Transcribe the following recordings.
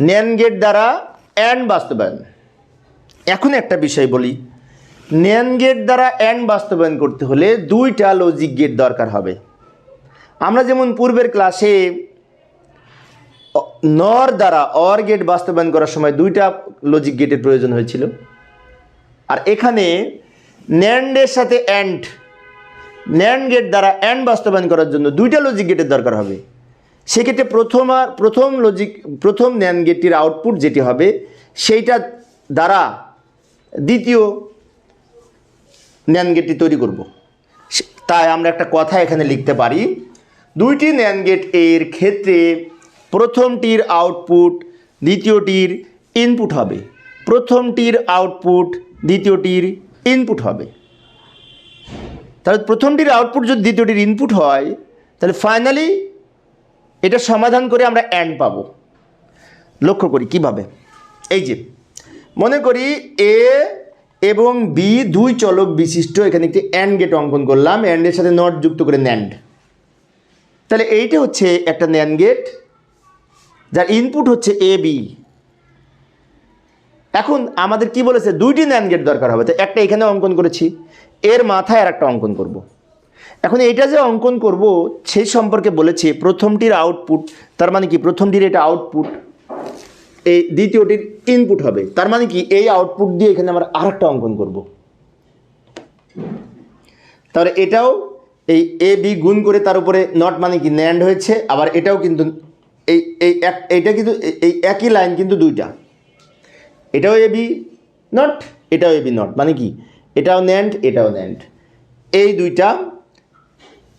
NAND gate দ্বারা and বাস্তবায়ন। এখন একটা বিষয় বলি ন্যান গেট দ্বারা অ্যান্ড বাস্তবায়ন করতে হলে দুইটা লজিক গেট দরকার হবে। আমরা যেমন পূর্বের ক্লাসে নর দ্বারা অর গেট বাস্তবায়ন করার সময় দুইটা লজিক গেটের প্রয়োজন হয়েছিল। আর এখানে ন্যান্ডের সাথে অ্যান্ড ন্যান্ড গেট দ্বারা অ্যান্ড বাস্তবায়ন করার জন্য দুইটা লজিক গেটের দরকার হবে। সেক্ষেত্রে প্রথম আর প্রথম লজিক প্রথম ন্যান গেটটির আউটপুট যেটি হবে, সেইটা দ্বারা দ্বিতীয় ন্যান গেটটি তৈরি করব। তাই আমরা একটা কথা এখানে লিখতে পারি, দুইটি ন্যান গেটের ক্ষেত্রে প্রথমটির আউটপুট দ্বিতীয়টির ইনপুট হবে। প্রথমটির আউটপুট দ্বিতীয়টির ইনপুট হবে। তাহলে প্রথমটির আউটপুট যদি দ্বিতীয়টির ইনপুট হয়, তাহলে ফাইনালি এটা সমাধান করে আমরা অ্যান্ড পাবো। লক্ষ্য করি কীভাবে? এই যে, মনে করি এ এবং বি দুই চলক বিশিষ্ট, এখানে একটি অ্যান্ড গেট অঙ্কন করলাম অ্যান্ডের সাথে নট যুক্ত করে ন্যান্ড তাহলে এইটা হচ্ছে একটা ন্যান্ড গেট যার ইনপুট হচ্ছে এ বি এখন আমাদের কি বলেছে? দুইটি ন্যান্ড গেট দরকার হবে। তো একটা এখানে অঙ্কন করেছি, এর মাথায় আর একটা অঙ্কন করব। এখন এইটা যে অঙ্কন করব সেই সম্পর্কে বলেছে প্রথমটির আউটপুট তার মানে কি? প্রথমটির এটা আউটপুট এই দ্বিতীয়টির ইনপুট হবে। তার মানে কি? এই আউটপুট দিয়ে এখানে আমরা আর একটা অঙ্কন করব। তাহলে এটাও এই এ বি গুণ করে তার উপরে নট মানে কি? ন্যান্ড হয়েছে, আবার এটাও কিন্তু এই এই এক, এইটা কিন্তু এই একই লাইন কিন্তু দুইটা। এটাও এ বি নট এটাও এ বি নট মানে কি? এটাও ন্যান্ড এটাও ন্যান্ড এই দুইটা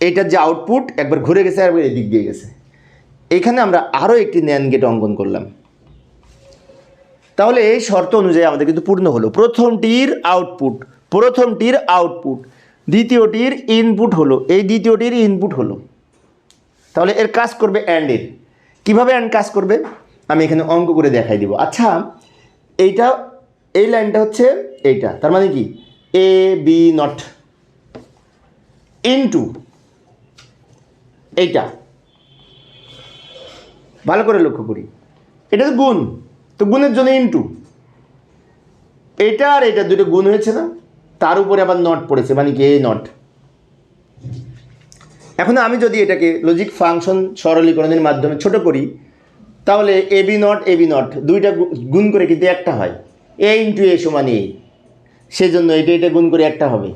এইটার যে আউটপুট একবার ঘুরে গেছে আর একবার এদিক দিয়ে গেছে। এখানে আমরা আরও একটি ন্যান গেট অঙ্কন করলাম। তাহলে এই শর্ত অনুযায়ী আমাদের কিন্তু পূর্ণ হলো। প্রথমটির আউটপুট প্রথমটির আউটপুট দ্বিতীয়টির ইনপুট হলো। এই দ্বিতীয়টির ইনপুট হলো। তাহলে এর কাজ করবে অ্যান্ডের কীভাবে অ্যান্ড কাজ করবে? আমি এখানে অঙ্ক করে দেখাই দিব। আচ্ছা এইটা, এই লাইনটা হচ্ছে এইটা। তার মানে কি? এ বি নট ইনটু এইটা। ভালো করে লক্ষ্য করি। এটা তো গুণ। তো গুণের জন্য ইনটু এটা আর এটা দুটো গুণ হয়েছে না? তার উপরে আবার নট পড়েছে মানে কি এই নট এখন আমি যদি এটাকে লজিক ফাংশন সরলীকরণের মাধ্যমে ছোট করি, তাহলে A B not A B not দুইটা গুণ করে কিন্তু একটা হয়। এ ইন্টু এ সমান এ সেই জন্য এটা এটা গুণ করে একটা হবে।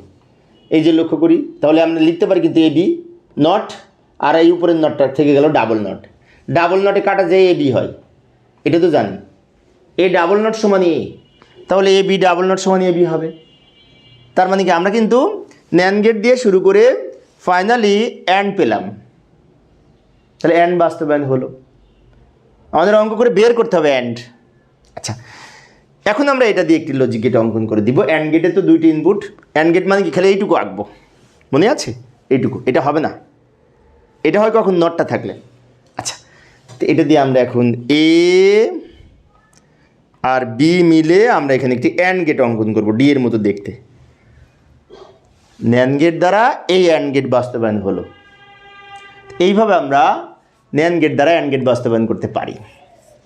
এই যে লক্ষ্য করি, তাহলে আমরা লিখতে পারি কিন্তু এ বি নট আর এই উপরের নটটা থেকে গেল ডাবল নট ডাবল নটে কাটা যায় এ, বি হয়, এটা তো জানি। এ ডাবল নট সমান এ, তাহলে এ, বি ডাবল নট সমান এ, বি হবে। তার মানে কি, আমরা কিন্তু ন্যান গেট দিয়ে শুরু করে ফাইনালি অ্যান্ড পেলাম। তাহলে অ্যান্ড বাস্তবায়ন হলো। আমাদের অঙ্ক করে বের করতে হবে অ্যান্ড আচ্ছা এখন আমরা এটা দিয়ে একটি লজিক গেট অঙ্কন করে দিব। অ্যান্ড গেটে তো দুইটি ইনপুট অ্যান্ড গেট মানে কি, খালি এইটুকু আঁকবো। মনে আছে? এইটুকু, এটা হবে না। এটা হয় কখন নটটা থাকলে। আচ্ছা তো এটা দিয়ে আমরা এখন এ আর বি মিলে আমরা এখানে একটি অ্যান্ড গেট অঙ্কন করব ডি এর মতো দেখতে। ন্যান গেট দ্বারা এই অ্যান্ড গেট বাস্তবায়ন হলো। এইভাবে আমরা ন্যান গেট দ্বারা অ্যান্ড গেট বাস্তবায়ন করতে পারি।